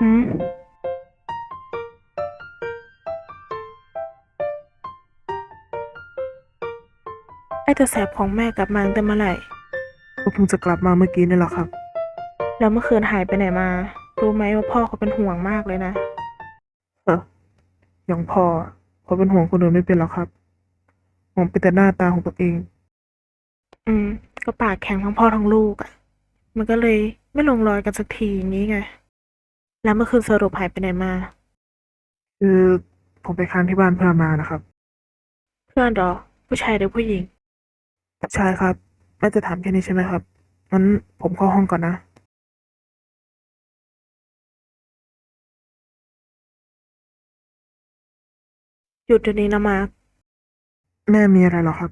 หืมไอ้ตัวแสบของแม่กลับมาตั้งแต่เมื่อไหร่ ก็เพิ่งจะกลับมาเมื่อกี้นี่แหละครับ แล้วเมื่อคืนหายไปไหนมา รู้ไหมว่าพ่อเขาเป็นห่วงมากเลยนะ เอออย่างพ่อเขาเป็นห่วงคนอื่นไม่เป็นหรอกครับห่วงเป็นแต่หน้าตาของตัวเอง อืม ก็ปากแข็งทั้งพ่อทั้งลูกอะ่ะ มันก็เลยไม่ลงรอยกันสักทีอย่างนี้ไง แล้วเมื่อคืนสรุปหายไปไหนมา คือผมไปค้างที่บ้านเพื่อนมานะครับ เพื่อนเหรอ ผู้ชายหรือผู้หญิง ใช่ครับแม่จะถามแค่นี้ใช่ไหมครับงั้นผมเข้าห้องก่อนนะ หยุดเดี๋ยวนี้นะมาร์คแม่มีอะไรเหรอครับ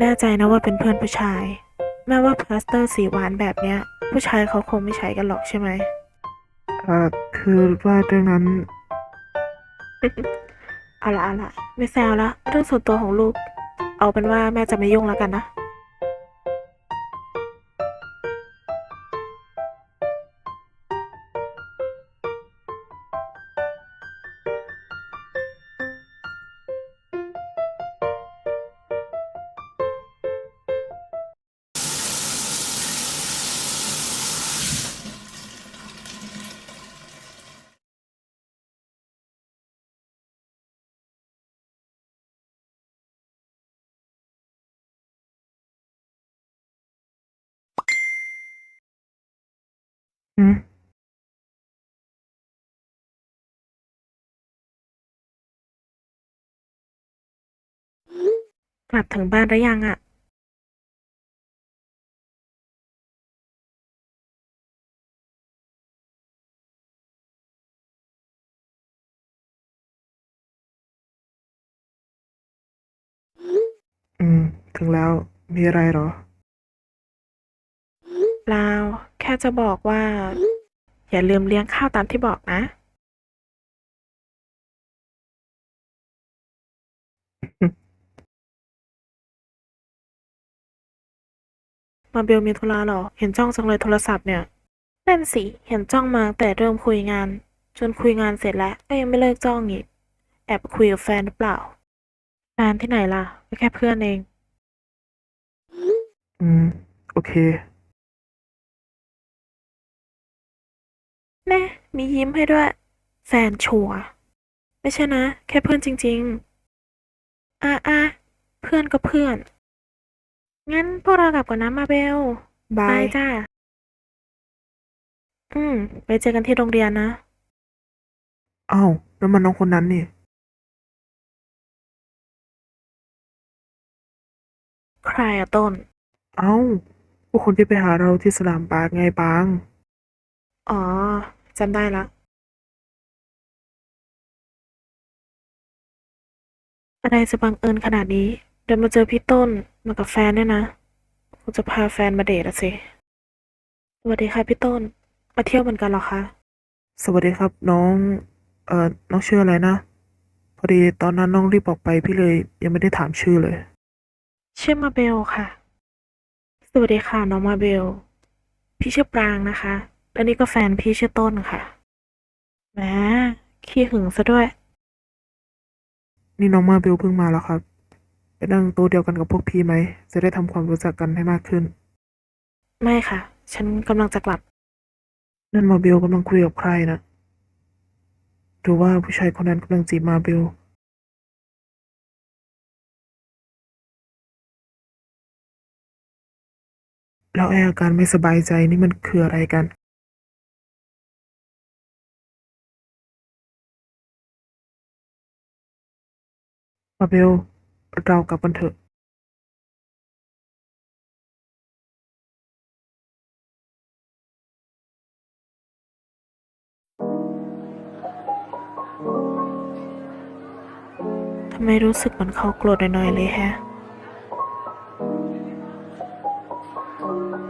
แน่ใจนะว่าเป็นเพื่อนผู้ชาย แม่ว่าพลาสเตอร์สีหวานแบบเนี้ย ผู้ชายเขาคงไม่ใช้กันหรอกใช่ไหมเอ่อคือว่าเรื่องนั้นเอาละเอาละไม่แซวละเรื่องส่วนตัวของลูก เอาเป็นว่าแม่จะไม่ยุ่งแล้วกันนะ กลับถึงบ้านหรือยังอะอืม ถึงแล้ว มีอะไรเหรอ เปล่า แค่จะบอกว่า อย่าลืมเลี้ยงข้าวตามที่บอกนะ มาเบลมีธุระเหรอ เห็นจ้องจังเลยโทรศัพท์เนี่ย นั่นสิ เห็นจ้องมาแต่เริ่มคุยงาน จนคุยงานเสร็จแล้วก็ยังไม่เลิกจ้องอีก แอบไปคุยกับแฟนหรือเปล่า แฟนที่ไหนล่ะก็แค่เพื่อนเอง อืม โอเค แน่มียิ้มให้ด้วย แฟนชัวร์ไม่ใช่นะ แค่เพื่อนจริง ๆ อะอะเพื่อนก็เพื่อน งั้นพวกเรากลับก่อนนะมาเบลบายจ้า อืม ไปเจอกันที่โรงเรียนนะ อ้าวนั่นมันน้องคนนั้นนี่ ใครอะต้น เอ้าพวกคนที่ไปหาเราที่สนามบาสไงปาง อ๋อ จำได้ละ อะไรจะบังเอิญขนาดนี้ เดินมาเจอพี่ต้นมากับแฟนเนี่ยนะคงจะพาแฟนมาเดทอะสิ สวัสดีค่ะพี่ต้น มาเที่ยวเหมือนกันเหรอคะ สวัสดีครับน้อง เอ่อ น้องชื่ออะไรนะ พอดีตอนนั้นน้องรีบออกไปพี่เลย ยังไม่ได้ถามชื่อเลย ชื่อมาเบลค่ะ สวัสดีค่ะน้องมาเบล พี่ชื่อปรางนะคะ และนี่ก็แฟนพี่ชื่อต้นค่ะแหมขี้หึงซะด้วย นี่น้องมาเบลเพิ่งมาแล้วครับ ไปนั่งโต๊ะเดียวกันกับพวกพี่ไหม จะได้ทำความรู้จักกันให้มากขึ้น ไม่ค่ะ ฉันกำลังจะกลับ นั่นมาเบลกำลังคุยกับใครนะหรือว่าผู้ชายคนนั้นกำลังจีบมาเบลแล้วไออาการไม่สบายใจนี่มันคืออะไรกัน มาเบล เรากลับกันเถอะทำไมรู้สึกเหมือนเขาโกรธหน่อยๆเลยแฮะ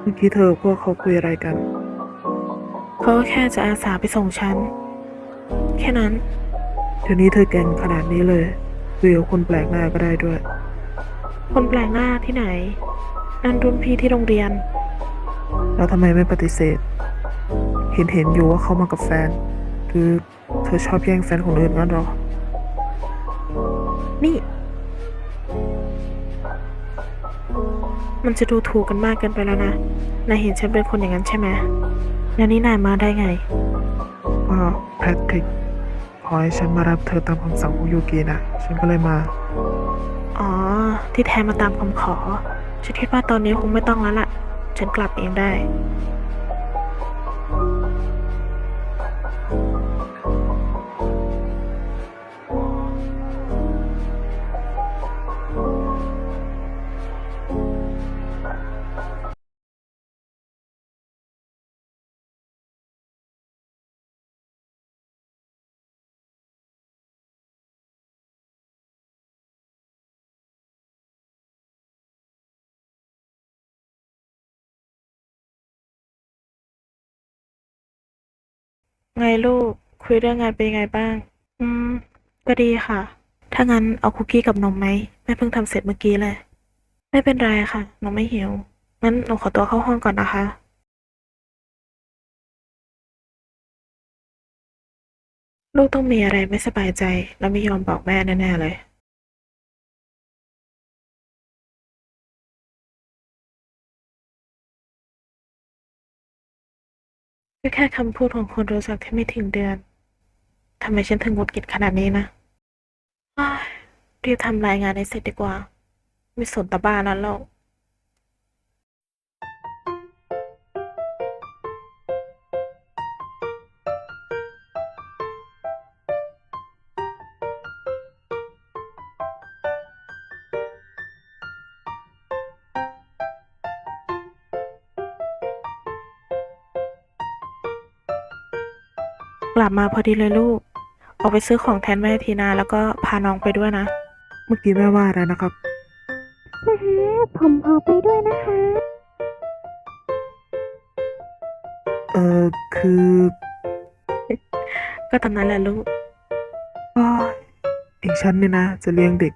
เมื่อกี้เธอพวกเขาคุยอะไรกัน เขาก็แค่จะอาสาไปส่งฉัน แค่นั้น เดี๋ยวนี้เธอเก่งขนาดนี้เลย คุยกับคนแปลกหน้าก็ได้ด้วย คนแปลกหน้าที่ไหน นั่นรุ่นพี่ที่โรงเรียน แล้วทำไมไม่ปฏิเสธ เห็นเห็นอยู่ว่าเขามากับแฟน หรือเธอชอบแย่งแฟนคนอื่นงั้นเหรอ นี่ มันจะดูถูกกันมากเกินไปแล้วนะ นายเห็นฉันเป็นคนอย่างนั้นใช่ไหมแล้วนี่นายมาได้ไง ก็แพทริกข อให้ฉันมารับเธอตามคำสั่งของยูกินะฉันก็เลยมา อ๋อ ที่แท้มาตามคำขอ ฉันคิดว่าตอนนี้คงไม่ต้องแล้วล่ะ ฉันกลับเองได้ ไงลูก คุยเรื่องงานเป็นยังไงบ้าง อืม ก็ดีค่ะ ถ้างั้นเอาคุกกี้กับนมไหมแม่เพิ่งทำเสร็จเมื่อกี้เลย ไม่เป็นไรค่ะหนูไม่หิว งั้นหนูขอตัวเข้าห้องก่อนนะคะลูกต้องมีอะไรไม่สบายใจ แล้วไม่ยอมบอกแม่แน่ ๆ เลย ก็แค่คำพูดของคนรู้จักที่ไม่ถึงเดือน ทำไมฉันถึงหงุดหงิดขนาดนี้นะเรียรีบทำรายงานให้เสร็จดีกว่า ไม่สนตาบ้านั้นแล้ว กลับมาพอดีเลยลูก ออกไปซื้อของแทนแม่ทีนาแล้วก็พาน้องไปด้วยนะ เมื่อกี้แม่ว่าอะไรนะครับผมขอไปด้วยนะคะ เออคือก็ตามนั้นแหละลูกอ้ายเองฉันเนี่ยนะ จะเลี้ยงเด็ก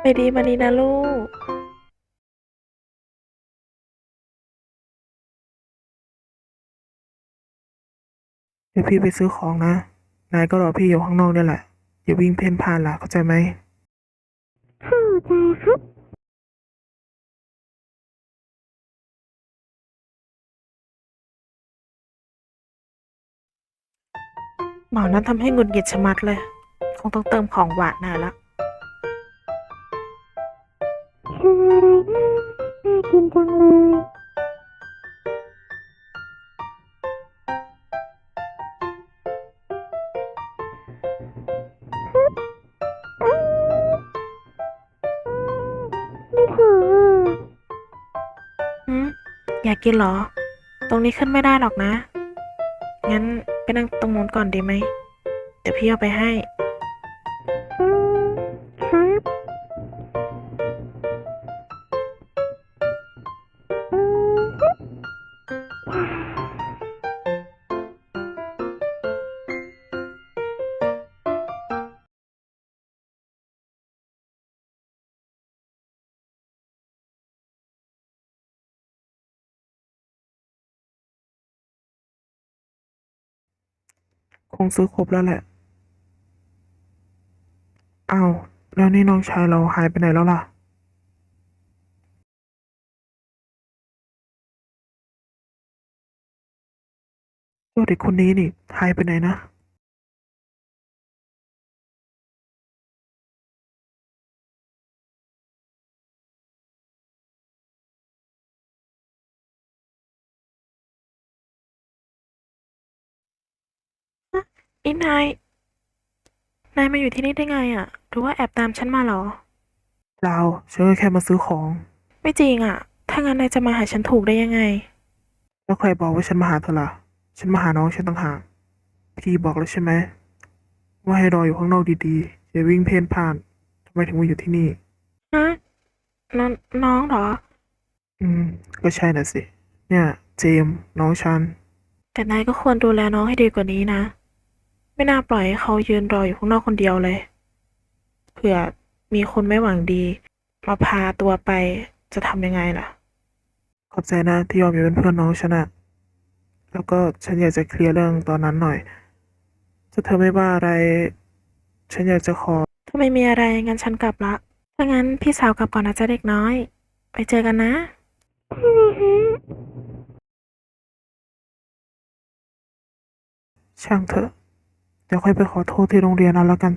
ไปดีมาดีนะลูกเดี๋ยวพี่ไปซื้อของนะ นายก็รอพี่อยู่ข้างนอกเนี่ยแหละ อย่าวิ่งเพ่นพ่านล่ะเข้าใจไหมเข้าใจครับหมอนั้นทำให้หงุดหงิดชะมัดเลย คงต้องเติมของหวานหน่อยละ คืออะไรนะน่ากินจังเลยฮึอ้าวไม่ถออืมอยากกินเหรอ ตรงนี้ขึ้นไม่ได้หรอกนะ งั้นไปนั่งตรงนู้นก่อนดีไหม เดี๋ยวพี่เอาไปให้ คงซื้อครบแล้วแหละอ้าวแล้วนี่น้องชายเราหายไปไหนแล้วล่ะเจ้าเด็กคนนี้นี่หายไปไหนนะ นี่นาย นายมาอยู่ที่นี่ได้ไงอะ่ะ หรือว่าแอบตามฉันมาเหรอเปล่าฉันก็แค่มาซื้อของ ไม่จริงอะ่ะ ถ้างั้นนายจะมาหาฉันถูกได้ยังไง แล้วใครบอกว่าฉันมาหาเธอล่ะ ฉันมาหาน้องฉันต่างหาก พี่บอกแล้วใช่ไหม ว่าให้รออยู่ข้างนอกดีๆ อย่าอย่าวิ่งเพ่นพ่าน ทำไมถึงมาอยู่ที่นี่ ฮะนนน้องเหรอ อืม ก็ใช่น่ะสิ เนี่ย เจมส์น้องฉัน แต่นายก็ควรดูแลน้องให้ดีกว่านี้นะ ไม่น่าปล่อยให้เขายืนรออยู่ข้างนอกคนเดียวเลย เผื่อมีคนไม่หวังดี มาพาตัวไปจะทำยังไงล่ะ ขอบใจนะที่ยอมอยู่เป็นเพื่อนน้องฉันอะแล้วก็ฉันอยากจะเคลียร์เรื่องตอนนั้นหน่อยถ้าเธอไม่ว่าอะไร ฉันอยากจะขอ ถ้าไม่มีอะไรงั้นฉันกลับละ ถ้างั้นพี่สาวกลับก่อนนะจ๊ะเด็กน้อย ไปเจอกันนะใช่ไหมฮะช่างเถอะ เดี๋ยวค่อยไปขอโทษที่โรงเรียนเอาแล้วกัน